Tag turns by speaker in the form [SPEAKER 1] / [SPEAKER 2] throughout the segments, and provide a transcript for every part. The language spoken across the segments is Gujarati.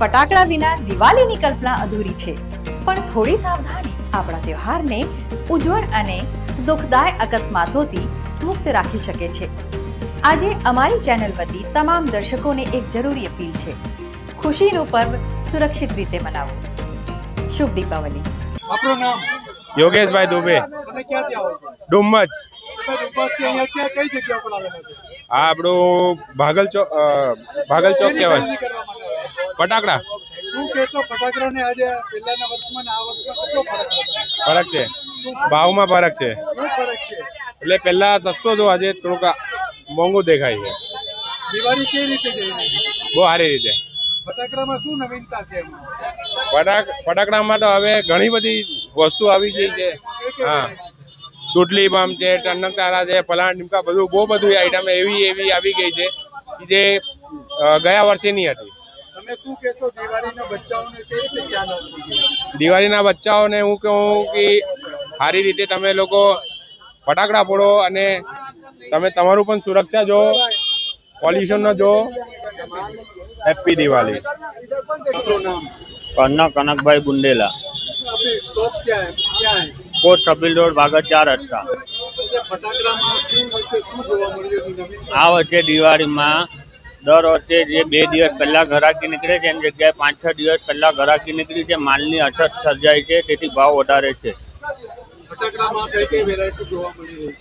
[SPEAKER 1] ફટાકડા વિના દિવાળીની કલ્પના અધૂરી છે. પણ થોડી સાવધાની આપણા તહેવારને ઉજ્જવળ અને દુઃખદાય અકસ્માતોથી મુક્ત રાખી શકે છે. આજે અમારી ચેનલ વતી તમામ દર્શકોને એક જરૂરી અપીલ છે. ખુશીનું પર્વ સુરક્ષિત રીતે મનાવો. શુભ દીપાવલી.
[SPEAKER 2] આપણું નામ?
[SPEAKER 3] યોગેશભાઈ દુબે. ડુમ્મચ. આ આપણું ભાગલ ચોક ભાગલ ચોક કહેવાય. ફટાકડા?
[SPEAKER 2] શું કહેશો ફટાકડાને આજે પહેલાના વર્ષમાં આ વર્ષમાં કેટલો ફરક
[SPEAKER 3] ફરક છે. ભાવમાં ફરક છે. એટલે પહેલા સસ્તો હતો આજે થોડુંક મોંઘું દેખાય છે.
[SPEAKER 2] દિવાળી કેવી રીતે જઈ
[SPEAKER 3] બહુ સારી રીતે.
[SPEAKER 2] ફટાકડામાં શું નવીનતા છે
[SPEAKER 3] ફટાક ફટાકડામાં તો હવે ઘણી બધી વસ્તુ આવી ગઈ છે. હા. ચૂંટલી બમ છે ટનક તારા છે ફલાણ ટીમકા બધું બહુ બધું આઈટમ એવી એવી આવી ગઈ છે જે ગયા વર્ષે નહીં હતી.
[SPEAKER 2] દિવાળીના બચ્ચાઓને
[SPEAKER 3] હું કહું કે સારી રીતે તમે લોકો ફટાકડા ફોડો અને તમે તમારું પણ સુરક્ષા જો પોલ્યુશન ન જો. હેપી દિવાળી
[SPEAKER 2] કનક કનકભાઈ બુંદેલા. કોટ કપિલ રોડ ભાગત ચાર રસ્તા.
[SPEAKER 4] આ વચ્ચે દિવાળીમાં દર વર્ષે જે બે દિવસ પહેલા ઘરાકી નીકળે છે એની જગ્યાએ પાંચ છ દિવસ પહેલા ઘરાકી નીકળી છે માલની અછત સર્જાય છે તેથી ભાવ વધારે છે.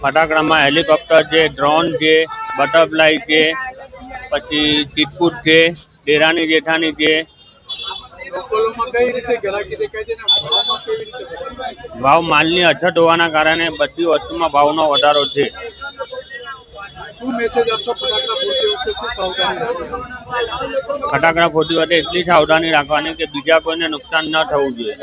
[SPEAKER 2] ફટાકડામાં
[SPEAKER 4] હેલિકોપ્ટર છે ડ્રોન છે બટરફ્લાય છે પછી ચીટકૂટ છે ડેરાની જેઠાની છે? ભાવ માલની અછત હોવાના કારણે બધી વસ્તુમાં ભાવનો વધારો છે.
[SPEAKER 2] શું મેસેજ આપશો?
[SPEAKER 4] ફટાકડા ફોડતી વખતે એટલી સાવધાની રાખવાની કે બીજા કોઈને નુકસાન ન થવું જોઈએ.